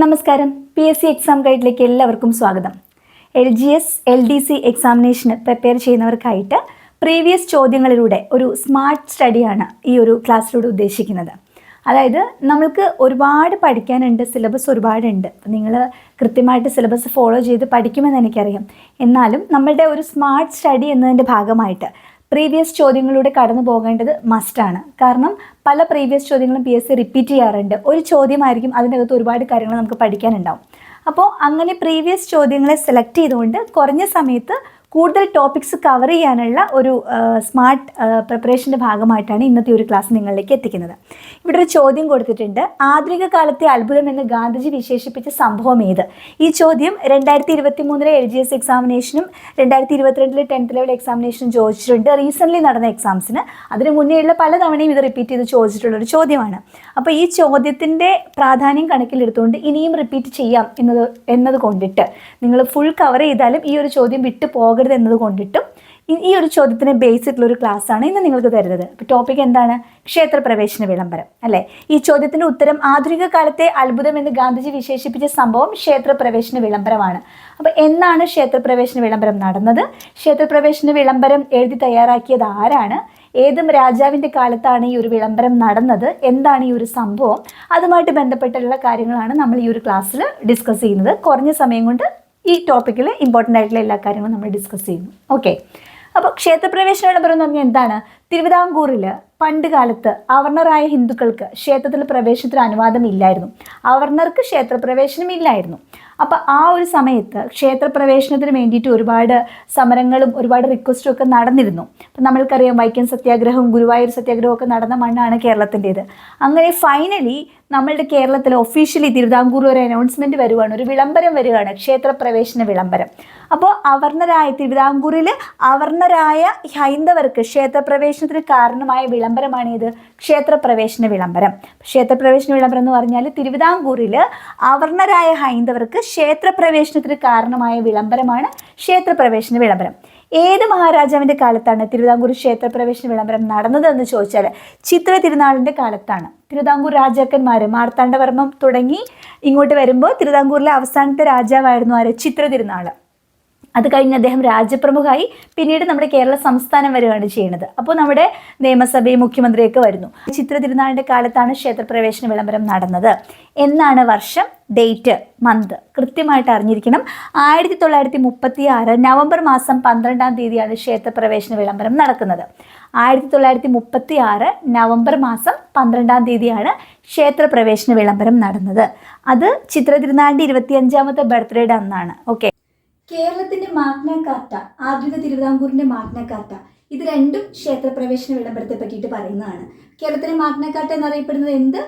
നമസ്കാരം. P S C exam ഗൈഡിലേക്ക് എല്ലാവർക്കും സ്വാഗതം. L G S L D C എക്സാമിനേഷന് prepare ചെയ്യുന്നവർക്കായിട്ട് പ്രീവിയസ് ചോദ്യങ്ങളിലൂടെ ഒരു സ്മാർട്ട് സ്റ്റഡിയാണ് ഈ ഒരു ക്ലാസ്സിലൂടെ ഉദ്ദേശിക്കുന്നത്. അതായത് നമ്മൾക്ക് ഒരുപാട് പഠിക്കാനുണ്ട് സിലബസ് ഒരുപാടുണ്ട്. നിങ്ങൾ കൃത്യമായിട്ട് സിലബസ് ഫോളോ ചെയ്ത് പഠിക്കുമെന്ന് എനിക്കറിയാം. എന്നാലും നമ്മളുടെ ഒരു സ്മാർട്ട് സ്റ്റഡി എന്നതിന്റെ ഭാഗമായിട്ട് പ്രീവിയസ് ചോദ്യങ്ങളിലൂടെ കടന്നു പോകേണ്ടത് മസ്റ്റാണ് കാരണം പല പ്രീവിയസ് ചോദ്യങ്ങളും പി എസ് സി റിപ്പീറ്റ് ചെയ്യാറുണ്ട്. ഒരു ചോദ്യമായിരിക്കും അതിനകത്ത് ഒരുപാട് കാര്യങ്ങൾ നമുക്ക് പഠിക്കാനുണ്ടാവും. അപ്പോൾ അങ്ങനെ പ്രീവിയസ് ചോദ്യങ്ങളെ സെലക്ട് ചെയ്തുകൊണ്ട് കുറഞ്ഞ സമയത്ത് കൂടുതൽ ടോപ്പിക്സ് കവർ ചെയ്യാനുള്ള ഒരു സ്മാർട്ട് പ്രിപ്പറേഷന്റെ ഭാഗമായിട്ടാണ് ഇന്നത്തെ ഒരു ക്ലാസ് നിങ്ങളിലേക്ക് എത്തിക്കുന്നത്. ഇവിടെ ഒരു ചോദ്യം കൊടുത്തിട്ടുണ്ട്. ആധുനിക കാലത്തെ അത്ഭുതം എന്ന് ഗാന്ധിജി വിശേഷിപ്പിച്ച സംഭവം ഏത്? ഈ ചോദ്യം രണ്ടായിരത്തി ഇരുപത്തി മൂന്നിലെ എൽ ജി എസ് എക്സാമിനേഷനും രണ്ടായിരത്തി ഇരുപത്തിരണ്ടിലെ ടെൻത്ത് ലെവൽ എക്സാമിനേഷനും ചോദിച്ചിട്ടുണ്ട്. റീസെന്റ്ലി നടന്ന എക്സാംസിന് അതിന് മുന്നേയുള്ള പല തവണയും ഇത് റിപ്പീറ്റ് ചെയ്ത് ചോദിച്ചിട്ടുള്ള ഒരു ചോദ്യമാണ്. അപ്പോൾ ഈ ചോദ്യത്തിന്റെ പ്രാധാന്യം കണക്കിലെടുത്തുകൊണ്ട് ഇനിയും റിപ്പീറ്റ് ചെയ്യാം എന്നത് എന്നത് കൊണ്ടിട്ട് നിങ്ങൾ ഫുൾ കവർ ചെയ്താലും ഈ ഒരു ചോദ്യം വിട്ടു പോകരുത് എന്നത് കൊണ്ടിട്ടും ഈ- ഒരു ചോദ്യത്തിന് ബേസ് ആയിട്ടുള്ള ഒരു ക്ലാസ് ആണ് ഇന്ന് നിങ്ങൾക്ക് തരുന്നത്. അപ്പോൾ ടോപ്പിക് എന്താണ്? ക്ഷേത്രപ്രവേശന വിളംബരം അല്ലേ? ഈ ചോദ്യത്തിന്റെ ഉത്തരം ആധുനിക കാലത്തെ അത്ഭുതം എന്ന് ഗാന്ധിജി വിശേഷിപ്പിച്ച സംഭവം ക്ഷേത്രപ്രവേശന വിളംബരമാണ്. അപ്പോൾ എന്നാണ് ക്ഷേത്രപ്രവേശന വിളംബരം നടന്നത്? ക്ഷേത്രപ്രവേശന വിളംബരം എഴുതി തയ്യാറാക്കിയത് ആരാണ്? ഏതും രാജാവിന്റെ കാലത്താണ് ഈ ഒരു വിളംബരം നടന്നത്. എന്താണ് ഈ ഒരു സംഭവം? അതുമായിട്ട് ബന്ധപ്പെട്ടുള്ള കാര്യങ്ങളാണ് നമ്മൾ ഈ ഒരു ക്ലാസ്സിൽ ഡിസ്കസ് ചെയ്യുന്നത്. കുറഞ്ഞ സമയം കൊണ്ട് ഈ ടോപ്പിക്കിൽ ഇമ്പോർട്ടന്റ് ആയിട്ടുള്ള എല്ലാ കാര്യങ്ങളും നമ്മൾ ഡിസ്കസ് ചെയ്യുന്നു. ഓക്കെ അപ്പോൾ ക്ഷേത്രപ്രവേശന എന്ന് പറഞ്ഞാൽ എന്താണ്? തിരുവിതാംകൂറിൽ പണ്ട് കാലത്ത് അവർണറായ ഹിന്ദുക്കൾക്ക് ക്ഷേത്രത്തിൽ പ്രവേശനത്തിന് അനുവാദം ഇല്ലായിരുന്നു അവർണർക്ക് ക്ഷേത്രപ്രവേശനം ഇല്ലായിരുന്നു. അപ്പോൾ ആ ഒരു സമയത്ത് ക്ഷേത്രപ്രവേശനത്തിന് വേണ്ടിയിട്ട് ഒരുപാട് സമരങ്ങളും ഒരുപാട് റിക്വസ്റ്റും ഒക്കെ നടന്നിരുന്നു. അപ്പം നമ്മൾക്കറിയാം വൈക്കം സത്യാഗ്രഹവും ഗുരുവായൂർ സത്യാഗ്രഹവും ഒക്കെ നടന്ന മണ്ണാണ് കേരളത്തിന്റേത്. അങ്ങനെ ഫൈനലി നമ്മളുടെ കേരളത്തിൽ ഒഫീഷ്യലി തിരുവിതാംകൂർ ഒരു അനൗൺസ്മെന്റ് വരുവാണ് ഒരു വിളംബരം വരികയാണ് ക്ഷേത്രപ്രവേശന വിളംബരം. അപ്പോൾ അവർണരായ തിരുവിതാംകൂറിൽ അവർണരായ ഹൈന്ദവർക്ക് ക്ഷേത്രപ്രവേശനത്തിന് കാരണമായ വിളംബരമാണ് ഇത് ക്ഷേത്രപ്രവേശന വിളംബരം. ക്ഷേത്രപ്രവേശന വിളംബരം എന്ന് പറഞ്ഞാൽ തിരുവിതാംകൂറിൽ അവർണരായ ഹൈന്ദവർക്ക് ക്ഷേത്രപ്രവേശനത്തിന് കാരണമായ വിളംബരമാണ് ക്ഷേത്രപ്രവേശന വിളംബരം. ഏത് മഹാരാജാവിന്റെ കാലത്താണ് തിരുവിതാംകൂർ ക്ഷേത്രപ്രവേശന വിളംബരം നടന്നതെന്ന് ചോദിച്ചാൽ ചിത്ര തിരുനാളിന്റെ കാലത്താണ്. തിരുവിതാംകൂർ രാജാക്കന്മാർ മാർത്താണ്ഡവർമ്മം തുടങ്ങി ഇങ്ങോട്ട് വരുമ്പോൾ തിരുവിതാംകൂറിലെ അവസാനത്തെ രാജാവായിരുന്നു ആര്? ചിത്ര തിരുനാൾ അത് കഴിഞ്ഞ് അദ്ദേഹം രാജ്യപ്രമുഖായി പിന്നീട് നമ്മുടെ കേരള സംസ്ഥാനം വരികയാണ് ചെയ്യുന്നത്. അപ്പോൾ നമ്മുടെ നിയമസഭയും മുഖ്യമന്ത്രിയൊക്കെ വരുന്നു. ചിത്ര തിരുനാളിന്റെ കാലത്താണ് ക്ഷേത്രപ്രവേശന വിളംബരം നടന്നത്. എന്നാണ് വർഷം ഡേറ്റ് മന്ത്. കൃത്യമായിട്ട് അറിഞ്ഞിരിക്കണം. ആയിരത്തി തൊള്ളായിരത്തി മുപ്പത്തി ആറ് നവംബർ മാസം പന്ത്രണ്ടാം തീയതിയാണ് ക്ഷേത്രപ്രവേശന വിളംബരം നടക്കുന്നത്. ആയിരത്തി തൊള്ളായിരത്തി മുപ്പത്തി ആറ് നവംബർ മാസം പന്ത്രണ്ടാം തീയതിയാണ് ക്ഷേത്രപ്രവേശന വിളംബരം നടന്നത്. അത് ചിത്ര തിരുനാളിന്റെ ഇരുപത്തിയഞ്ചാമത്തെ ബർത്ത്ഡേയുടെ അന്നാണ്. ഓക്കെ. കേരളത്തിന്റെ മാഗ്ന കാർട്ട ആധുനിക തിരുവിതാംകൂറിന്റെ മാഗ്ന കാർട്ട ഇത് രണ്ടും ക്ഷേത്രപ്രവേശന വിളംബരത്തെ പറ്റിയിട്ട് പറയുന്നതാണ്. കേരളത്തിലെ മാഗ്ന കാർട്ട എന്നറിയപ്പെടുന്നത് എന്ത്?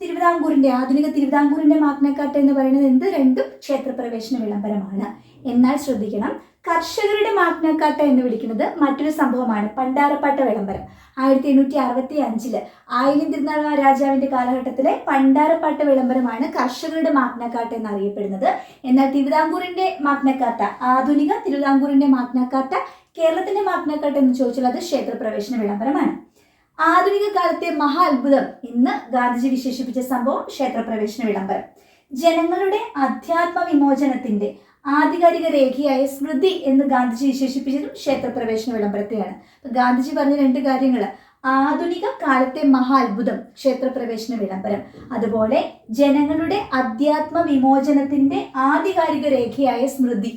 തിരുവിതാംകൂറിന്റെ ആധുനിക തിരുവിതാംകൂറിന്റെ മാഗ്ന കാർട്ട എന്ന് പറയുന്നത് എന്ത്? രണ്ടും ക്ഷേത്രപ്രവേശന വിളംബരമാണ്. എന്നാൽ ശ്രദ്ധിക്കണം കർഷകരുടെ മാഗ്നക്കാട്ട എന്ന് വിളിക്കുന്നത് മറ്റൊരു സംഭവമാണ്. പണ്ടാരപ്പാട്ട വിളംബരം. ആയിരത്തി എണ്ണൂറ്റി അറുപത്തി അഞ്ചിൽ ആയിരം തിരുനാൾ രാജാവിന്റെ കാലഘട്ടത്തിലെ പണ്ടാരപ്പാട്ട വിളംബരമാണ് കർഷകരുടെ മാഗ്നക്കാട്ട എന്നറിയപ്പെടുന്നത്. എന്നാൽ തിരുവിതാംകൂറിന്റെ മാഗ്നക്കാട്ട ആധുനിക തിരുവിതാംകൂറിന്റെ മാഗ്നക്കാട്ട കേരളത്തിന്റെ മാഗ്നക്കാട്ട എന്ന് ചോദിച്ചാൽ അത് ക്ഷേത്രപ്രവേശന വിളംബരമാണ്. ആധുനിക കാലത്തെ മഹാ അത്ഭുതം എന്ന് ഗാന്ധിജി വിശേഷിപ്പിച്ച സംഭവം ക്ഷേത്രപ്രവേശന വിളംബരം. ജനങ്ങളുടെ അധ്യാത്മ വിമോചനത്തിന്റെ ആധികാരിക രേഖയായ സ്മൃതി എന്ന് ഗാന്ധിജി വിശേഷിപ്പിച്ചതും ക്ഷേത്രപ്രവേശന വിളംബരത്തെയാണ്. ഗാന്ധിജി പറഞ്ഞ രണ്ട് കാര്യങ്ങൾ ആധുനിക കാലത്തെ മഹാ അത്ഭുതം ക്ഷേത്രപ്രവേശന വിളംബരം. അതുപോലെ ജനങ്ങളുടെ അധ്യാത്മ വിമോചനത്തിന്റെ ആധികാരിക രേഖയായ സ്മൃതി.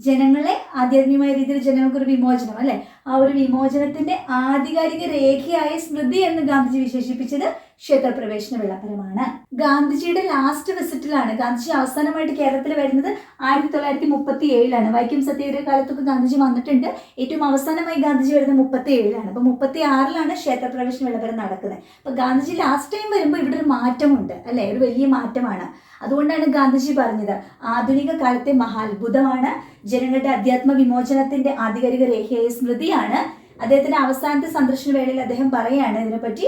ജനങ്ങളെ ആധ്യാത്മികമായ രീതിയിൽ ജനങ്ങൾക്കൊരു വിമോചനം അല്ലെ? ആ ഒരു വിമോചനത്തിന്റെ ആധികാരിക രേഖയായ സ്മൃതി എന്ന് ഗാന്ധിജി വിശേഷിപ്പിച്ചത് ക്ഷേത്രപ്രവേശന വിളംബരമാണ്. ഗാന്ധിജിയുടെ ലാസ്റ്റ് വിസിറ്റിലാണ് ഗാന്ധിജി അവസാനമായിട്ട് കേരളത്തിൽ വരുന്നത് ആയിരത്തി തൊള്ളായിരത്തി മുപ്പത്തി ഏഴിലാണ് വൈക്കം സത്യാഗ്രഹ കാലത്തൊക്കെ ഗാന്ധിജി വന്നിട്ടുണ്ട്. ഏറ്റവും അവസാനമായി ഗാന്ധിജി വരുന്നത് മുപ്പത്തി ഏഴിലാണ് അപ്പൊ മുപ്പത്തി ആറിലാണ് ക്ഷേത്രപ്രവേശന വിളംബരം നടക്കുന്നത്. അപ്പൊ ഗാന്ധിജി ലാസ്റ്റ് ടൈം വരുമ്പോൾ ഇവിടെ ഒരു മാറ്റമുണ്ട് അല്ലെ? ഒരു വലിയ മാറ്റമാണ്. അതുകൊണ്ടാണ് ഗാന്ധിജി പറഞ്ഞത് ആധുനിക കാലത്തെ മഹാത്ഭുതമാണ്. ജനങ്ങളുടെ അധ്യാത്മ വിമോചനത്തിന്റെ ആധികാരിക രേഖയായ സ്മൃതിയാണ് അദ്ദേഹത്തിന്റെ അവസാനത്തെ സന്ദർശന വേളയിൽ അദ്ദേഹം പറയുകയാണ് ഇതിനെപ്പറ്റി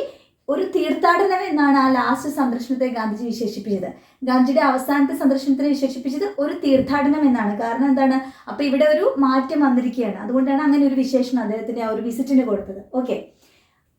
ഒരു തീർത്ഥാടനം എന്നാണ് ആ ലാസ്റ്റ് സന്ദർശനത്തെ ഗാന്ധിജി വിശേഷിപ്പിച്ചത്. ഗാന്ധിജിയുടെ അവസാനത്തെ സന്ദർശനത്തിന് വിശേഷിപ്പിച്ചത് ഒരു തീർത്ഥാടനം എന്നാണ്. കാരണം എന്താണ്? അപ്പൊ ഇവിടെ ഒരു മാറ്റം വന്നിരിക്കുകയാണ്. അതുകൊണ്ടാണ് അങ്ങനെ ഒരു വിശേഷണം അദ്ദേഹത്തിന്റെ ആ ഒരു വിസിറ്റിന് കൊടുത്തത്. ഓക്കെ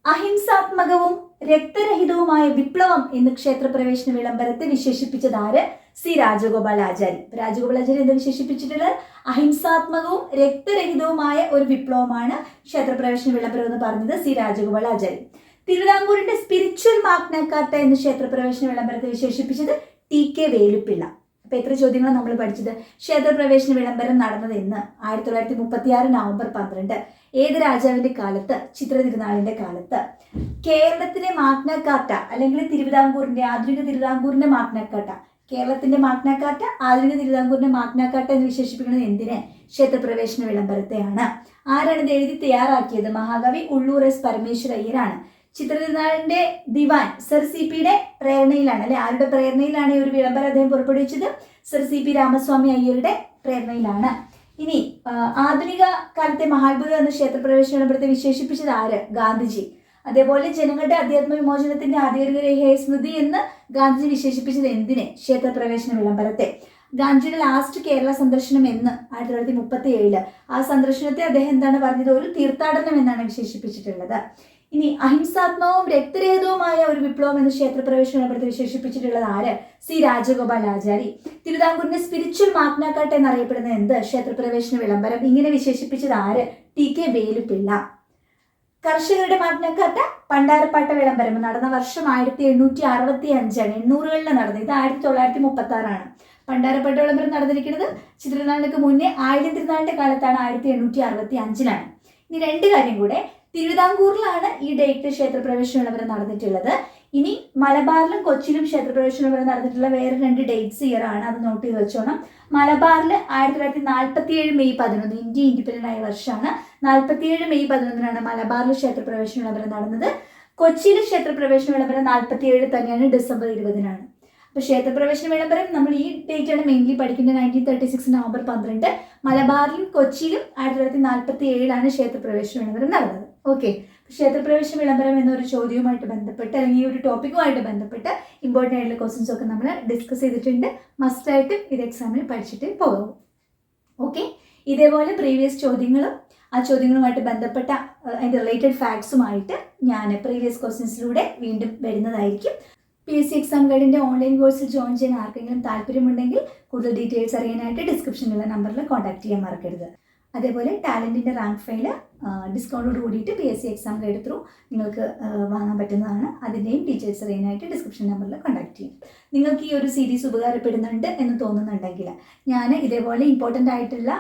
അഹിംസാത്മകവും രക്തരഹിതവുമായ വിപ്ലവം എന്ന് ക്ഷേത്രപ്രവേശന വിളംബരത്തെ വിശേഷിപ്പിച്ചത് ആര്? സി രാജഗോപാലാചാരി രാജഗോപാലാചാരി എന്താ വിശേഷിപ്പിച്ചിട്ടുള്ളത്? അഹിംസാത്മകവും രക്തരഹിതവുമായ ഒരു വിപ്ലവമാണ് ക്ഷേത്രപ്രവേശന വിളംബരം എന്ന് പറഞ്ഞത് സി രാജഗോപാലാചാരി തിരുവിതാംകൂറിന്റെ സ്പിരിച്വൽ മാഗ്നക്കാർട്ട എന്ന് ക്ഷേത്രപ്രവേശന വിളംബരത്തെ വിശേഷിപ്പിച്ചത് ടി കെ വേലുപ്പിള്ള അപ്പൊ എത്ര ചോദ്യങ്ങളാണ് നമ്മൾ പഠിച്ചത്? ക്ഷേത്രപ്രവേശന വിളംബരം നടന്നത് എന്ന്. ആയിരത്തി തൊള്ളായിരത്തി മുപ്പത്തി ആറ് നവംബർ പന്ത്രണ്ട്. ഏത് രാജാവിന്റെ കാലത്ത്? ചിത്ര തിരുനാളിന്റെ കാലത്ത്. കേരളത്തിലെ മാഗ്നക്കാട്ട അല്ലെങ്കിൽ തിരുവിതാംകൂറിന്റെ ആധുനിക തിരുവിതാംകൂറിന്റെ മാഗ്നക്കാട്ട കേരളത്തിന്റെ മാഗ്നക്കാട്ട ആധുനിക തിരുവിതാംകൂറിന്റെ മാഗ്നക്കാട്ട എന്ന് വിശേഷിപ്പിക്കുന്നത് എന്തിന്? ക്ഷേത്രപ്രവേശന വിളംബരത്തെയാണ്. ആരാണ് ഇത് എഴുതി തയ്യാറാക്കിയത്? മഹാകവി ഉള്ളൂർ എസ് പരമേശ്വര അയ്യരാണ്. ചിത്രതിരുനാളിന്റെ ദിവാൻ സർ സി പിയുടെ പ്രേരണയിലാണ്. അല്ലെ ആരുടെ പ്രേരണയിലാണ് ഈ ഒരു വിളംബരം അദ്ദേഹം പുറപ്പെടുവിച്ചത്? സർ സി പി രാമസ്വാമി അയ്യരുടെ പ്രേരണയിലാണ്. ഇനി ആധുനിക കാലത്തെ മഹാത്ഭുത എന്ന ക്ഷേത്രപ്രവേശന വിളംബരത്തെ വിശേഷിപ്പിച്ചത് ആര്? ഗാന്ധിജി. അതേപോലെ ജനങ്ങളുടെ അധ്യാത്മ വിമോചനത്തിന്റെ ആധികാരിക രേഖയെ സ്മൃതി എന്ന് ഗാന്ധിജി വിശേഷിപ്പിച്ചത് എന്തിനെ? ക്ഷേത്രപ്രവേശന വിളംബരത്തെ. ഗാന്ധിജിയുടെ ലാസ്റ്റ് കേരള സന്ദർശനം എന്ന് ആയിരത്തി തൊള്ളായിരത്തി മുപ്പത്തി ഏഴിൽ. ആ സന്ദർശനത്തെ അദ്ദേഹം എന്താണ് പറഞ്ഞത്? ഒരു തീർത്ഥാടനം എന്നാണ് വിശേഷിപ്പിച്ചിട്ടുള്ളത്. ഇനി അഹിംസാത്മകവും രക്തരഹിതവുമായ ഒരു വിപ്ലവം എന്ന് ക്ഷേത്രപ്രവേശന വിളംബരത്തെ വിശേഷിപ്പിച്ചിട്ടുള്ളത് ആര്? സി രാജഗോപാൽ ആചാരി. തിരുവിതാംകൂറിന്റെ സ്പിരിച്വൽ മാഗ്നാക്കാട്ട് എന്നറിയപ്പെടുന്ന എന്ത്? ക്ഷേത്രപ്രവേശന വിളംബരം. ഇങ്ങനെ വിശേഷിപ്പിച്ചത് ആര്? T K Velupillai. കർഷകരുടെ മാഗ്നക്കാട്ട പണ്ടാരപ്പാട്ട വിളംബരം. നടന്ന വർഷം ആയിരത്തി എണ്ണൂറ്റി അറുപത്തി അഞ്ചാണ് എണ്ണൂറുകളിൽ നടന്നത്. ഇത് ആയിരത്തി തൊള്ളായിരത്തി മുപ്പത്തി ആറാണ് പണ്ടാരപ്പാട്ട വിളംബരം നടന്നിരിക്കുന്നത് ചിത്രനാളിനൊക്കെ മുന്നേ ആയിരം തിരുനാളിന്റെ കാലത്താണ്. ആയിരത്തി എണ്ണൂറ്റി അറുപത്തി അഞ്ചിലാണ് ഇനി രണ്ട് കാര്യം കൂടെ. തിരുവിതാംകൂറിലാണ് ഈ ഡേറ്റ് ക്ഷേത്രപ്രവേശനം വിളംബരം നടന്നിട്ടുള്ളത്. ഇനി മലബാറിലും കൊച്ചിയിലും ക്ഷേത്രപ്രവേശനം വിളംബരം നടന്നിട്ടുള്ള വേറെ രണ്ട് ഡേറ്റ്സ് ഇയർ ആണ്. അത് നോട്ട് ചെയ്ത് വെച്ചോണം. മലബാറിൽ ആയിരത്തി തൊള്ളായിരത്തി നാൽപ്പത്തി ഏഴ് മെയ് പതിനൊന്ന് ഇന്ത്യ ഇൻഡിപെൻഡന്റ് ആയ വർഷമാണ്. നാൽപ്പത്തിയേഴ് മെയ് പതിനൊന്നിനാണ് മലബാറിൽ ക്ഷേത്രപ്രവേശനം വിളംബരം നടന്നത്. കൊച്ചിയിൽ ക്ഷേത്രപ്രവേശന വിളംബരം നാൽപ്പത്തിയേഴ് തന്നെയാണ് ഡിസംബർ ഇരുപതിനാണ്. അപ്പോൾ ക്ഷേത്രപ്രവേശന വിളംബരം നമ്മൾ ഈ ഡേറ്റ് ആണ് മെയിൻലി പഠിക്കുന്നത് നയന്റീൻ തേർട്ടി സിക്സ് നവംബർ പന്ത്രണ്ട്. മലബാറിലും കൊച്ചിയിലും ആയിരത്തി തൊള്ളായിരത്തി നാൽപ്പത്തി ഏഴിലാണ് ക്ഷേത്രപ്രവേശന വിളംബരം നടന്നത്. ഓക്കെ ക്ഷേത്രപ്രവേശന വിളംബരം എന്നൊരു ചോദ്യവുമായിട്ട് ബന്ധപ്പെട്ട് അല്ലെങ്കിൽ ഈ ഒരു ടോപ്പിക്കുമായിട്ട് ബന്ധപ്പെട്ട് ഇമ്പോർട്ടന്റ് ആയിട്ടുള്ള ക്വസ്റ്റ്യൻസ് ഒക്കെ നമ്മൾ ഡിസ്കസ് ചെയ്തിട്ടുണ്ട്. മസ്റ്റായിട്ട് ഇത് എക്സാമിൽ പഠിച്ചിട്ട് പോകും ഓക്കെ ഇതേപോലെ പ്രീവിയസ് ചോദ്യങ്ങളും ആ ചോദ്യങ്ങളുമായിട്ട് ബന്ധപ്പെട്ട അതിന്റെ റിലേറ്റഡ് ഫാക്ട്സുമായിട്ട് ഞാൻ പ്രീവിയസ് ക്വസ്റ്റ്യൻസിലൂടെ വീണ്ടും വരുന്നതായിരിക്കും. പി എസ് സി എക്സാം ഗൈഡിന്റെ ഓൺലൈൻ കോഴ്സിൽ ജോയിൻ ചെയ്യാൻ ആർക്കെങ്കിലും താല്പര്യമുണ്ടെങ്കിൽ കൂടുതൽ ഡീറ്റെയിൽസ് അറിയാനായിട്ട് ഡിസ്ക്രിപ്ഷനിലുള്ള നമ്പറിൽ കോൺടാക്ട് ചെയ്യാൻ മറക്കരുത്. അതേപോലെ ടാലന്റിന്റെ റാങ്ക് ഫയൽ ഡിസ്കൗണ്ടോട് കൂടിയിട്ട് P S C exam guide through നിങ്ങൾക്ക് വാങ്ങാൻ പറ്റുന്നതാണ്. അതിന്റെയും ഡീറ്റെയിൽസ് അറിയാനായിട്ട് ഡിസ്ക്രിപ്ഷൻ നമ്പറിൽ കോൺടാക്ട് ചെയ്യും നിങ്ങൾക്ക് ഈ ഒരു സീരീസ് ഉപകാരപ്പെടുന്നുണ്ട് എന്ന് തോന്നുന്നുണ്ടെങ്കിൽ ഞാൻ ഇതേപോലെ ഇമ്പോർട്ടന്റ് ആയിട്ടുള്ള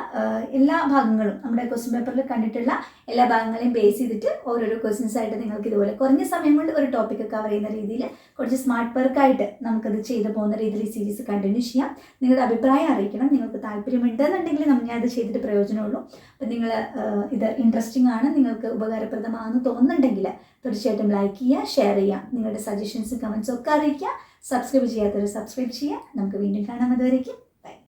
എല്ലാ ഭാഗങ്ങളും നമ്മുടെ ക്വസ്റ്റ്യൻ പേപ്പറിൽ കണ്ടിട്ടുള്ള എല്ലാ ഭാഗങ്ങളെയും ബേസ് ചെയ്തിട്ട് ഓരോരോ ക്വസ്റ്റ്യൻസ് ആയിട്ട് നിങ്ങൾക്ക് ഇതുപോലെ കുറഞ്ഞ സമയം കൊണ്ട് ഒരു ടോപ്പിക് കവർ ചെയ്യുന്ന രീതിയിൽ കുറച്ച് സ്മാർട്ട് വർക്കായിട്ട് നമുക്കത് ചെയ്തു പോകുന്ന രീതിയിൽ ഈ സീരീസ് കണ്ടിന്യൂ ചെയ്യാം. നിങ്ങളുടെ അഭിപ്രായം അറിയിക്കണം. നിങ്ങൾക്ക് താല്പര്യമുണ്ടെന്നുണ്ടെങ്കിൽ നമ്മൾ ഞാൻ അത് ചെയ്തിട്ട് പ്രയോജനമുള്ളൂ. അപ്പം നിങ്ങൾ ഇത് ഇൻട്രസ്റ്റിംഗ് ആണ് നിങ്ങൾക്ക് ഉപകാരപ്രദമാണെന്ന് തോന്നുന്നുണ്ടെങ്കിൽ തീർച്ചയായിട്ടും ലൈക്ക് ചെയ്യുക ഷെയർ ചെയ്യുക. നിങ്ങളുടെ സജഷൻസ് കമൻസും ഒക്കെ അറിയിക്കുക. സബ്സ്ക്രൈബ് ചെയ്യാത്തവർ സബ്സ്ക്രൈബ് ചെയ്യുക. നമുക്ക് വീണ്ടും കാണാം. അതുവരേക്കും